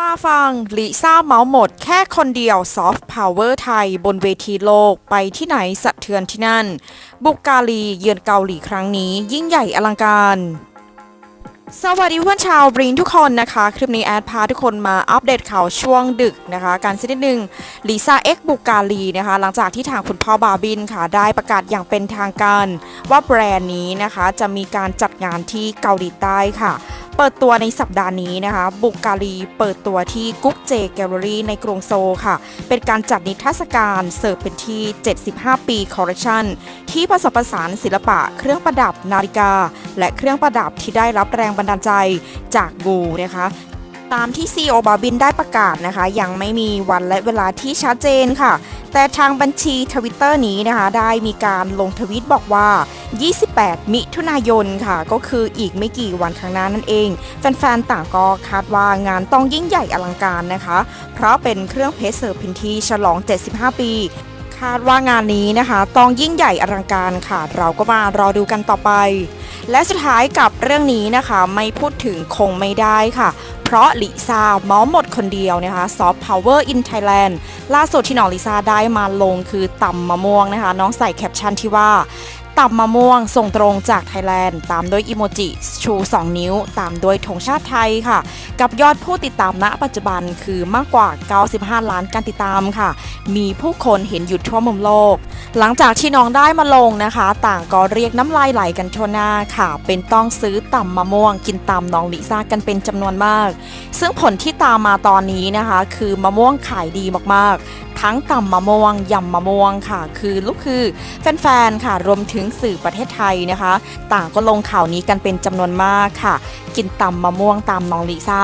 มาฟังลิซ่าเมาหมดแค่คนเดียวซอฟต์พาวเวอร์ไทยบนเวทีโลกไปที่ไหนสะเทือนที่นั่น บุกกาลีเยือนเกาหลีครั้งนี้ยิ่งใหญ่อลังการ สวัสดีเพื่อนชาวบรินทุกคนนะคะ คลิปนี้แอดพาทุกคนมาอัปเดตข่าวช่วงดึกนะคะ การสักนิดหนึ่งลิซ่าเอ็กบุกกาลีนะคะ หลังจากที่ทางคุณพ่อบาบินค่ะได้ประกาศอย่างเป็นทางการ ว่าแบรนด์นี้นะคะจะมีการจัดงานที่เกาหลีใต้ค่ะ เปิดตัวในสัปดาห์นี้นะคะบุกกาลีเปิดตัวที่กุ๊กเจแกลเลอรี่ในกรุงโซลค่ะ เป็นการจัดนิทรรศการเสิร์ฟเป็นที่ 75 ปีคอลเลคชันที่ผสมผสานศิลปะเครื่องประดับนาฬิกา และเครื่องประดับที่ได้รับแรงบันดาลใจจากกูนะคะตามที่ CEO บาบินได้ประกาศนะคะ ยังไม่มีวันและเวลาที่ชัดเจนค่ะ แต่ทางบัญชีทวิตเตอร์นี้นะคะได้มีการลงทวิตบอกว่า 28 มิถุนายนค่ะ ก็คืออีกไม่กี่วันข้างหน้านั่นเอง แฟนๆ ต่างก็คาดว่างานต้องยิ่งใหญ่อลังการนะคะ เพราะเป็นเครื่องเพชรเสิร์ฟพินทีฉลอง 75 ปีคาดว่างานนี้นะคะต้องยิ่งใหญ่อลังการค่ะ เราก็มารอดูกันต่อไป และสุดท้ายกับเรื่องนี้นะคะ ไม่พูดถึงคงไม่ได้ค่ะ เพราะลิซ่าเมาหมด คนเดียวนะคะซอฟต์พาวเวอร์อินไทยแลนด์ล่าสุดที่น้องลิซ่าได้มาลงคือตำมะม่วงนะคะ น้องใส่แคปชั่นที่ว่าตำมะม่วงส่งตรงจากไทยแลนด์ ตามด้วยอิโมจิ ชู 2 นิ้ว ตามด้วยธงชาติไทยค่ะ กับยอดผู้ติดตามณปัจจุบันคือมากกว่า 95 ล้านการติดตามค่ะ มีผู้คนเห็นอยู่ทั่วมุมโลก หลังจากที่น้องได้มาลงนะคะ ต่างก็เรียกน้ำลายไหลกันทั่วหน้าค่ะ เป็นต้องซื้อต่ำมะม่วง กินตำน้องลิซ่ากันเป็นจำนวนมาก ซึ่งผลที่ตามมาตอนนี้นะคะ คือมะม่วงขายดีมากๆ ทั้งตำมะม่วงยำมะม่วงค่ะ คือลูกคือแฟนๆค่ะรวมถึงสื่อประเทศไทยนะคะ ต่างก็ลงข่าวนี้กันเป็นจำนวนมากค่ะ กินตำมะม่วงตามน้องลิซ่า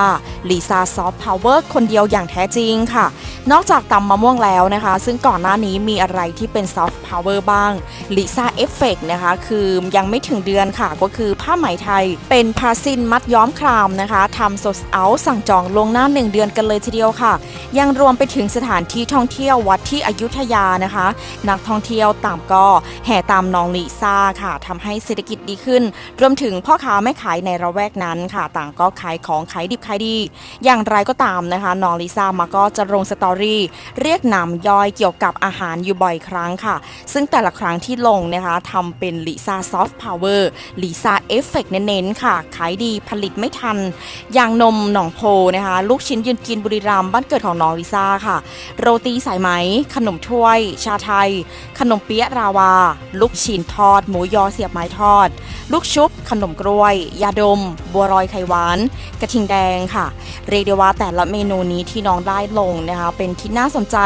ลิซ่าซอฟต์พาวเวอร์คนเดียวอย่างแท้จริงค่ะ นอกจากตำมะม่วงแล้วนะคะ ซึ่งก่อนหน้านี้มีอะไรที่เป็นซอฟต์พาวเวอร์บ้างลิซ่าเอฟเฟกนะคะ คือยังไม่ถึงเดือนค่ะก็คือผ้าไหมไทย เป็นพาซินมัดย้อมครามนะคะทำโซสเอาสั่งจองลงหน้า 1 เดือนกันเลยทีเดียวค่ะ ยังรวมไปถึงสถานที่ท่องเที่ยววัดที่อยุธยานะคะ นักท่องเที่ยวต่างก็แห่ตามน้องลิซ่าค่ะทำให้เศรษฐกิจดีขึ้น รวมถึงพ่อค้าแม่ขายในระแวกนั้นค่ะ ต่างก็ขายของขายดิบขายดี อย่างไรก็ตามนะคะน้องลิซ่ามาก็จะลงสตอรี่เรียกนามย่อยเกี่ยวกับอาหารอยู่บ่อยครั้งค่ะ ซึ่งแต่ละครั้งที่ลงนะคะทำเป็นลิซ่าซอฟต์พาวเวอร์ลิซ่าเอฟเฟกเน้นๆค่ะ ขายดีผลิตไม่ทัน อย่างนมหนองโพนะคะ ลูกชิ้นยืนกินบุรีรัมย์บ้านเกิดของน้องลิซ่าค่ะ โรตีสายไหม ขนมถ้วย ชาไทย ขนมเปี๊ยะราวา ลูกชิ้นทอด หมูยอเสียบไม้ทอด ลูกชุบ ขนมกล้วย ยาดม บัวรอยไข่หวาน กระทิงแดงค่ะ เรียกได้ว่าแต่ละเมนูนี้ที่น้องได้ลงนะคะเป็นที่น่าสนใจ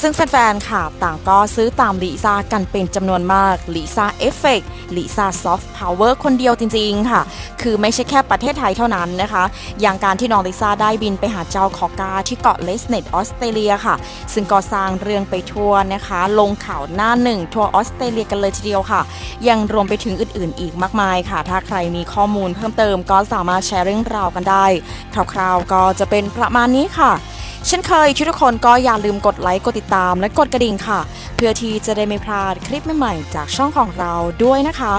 ซึ่งแฟนๆ ค่ะ ต่างก็ซื้อตามลิซ่ากันเป็นจำนวนมากลิซ่าเอฟเฟกลิซ่าซอฟต์พาวเวอร์คนเดียวจริงๆ ค่ะ คือไม่ใช่แค่ประเทศไทยเท่านั้นนะคะ อย่างการที่น้องลิซ่าได้บินไปหาเจ้าคอกาที่เกาะเลสเนตออสเตรเลียค่ะ ซึ่งก็สร้างเรื่องไปทั่วนะคะ ลงข่าวหน้าหนึ่งทัวร์ออสเตรเลียกันเลยทีเดียวค่ะ ยังรวมไปถึงอื่นๆ อีกมากมายค่ะ ถ้าใครมีข้อมูลเพิ่มเติมก็สามารถแชร์เรื่องราวกันได้ คร่าวๆ ก็จะเป็นประมาณนี้ค่ะ เช่นเคยทุกคนก็อย่าลืมกดไลค์กดติดตามและกดกระดิ่งค่ะ เพื่อที่จะได้ไม่พลาดคลิปใหม่ๆจากช่องของเราด้วยนะคะ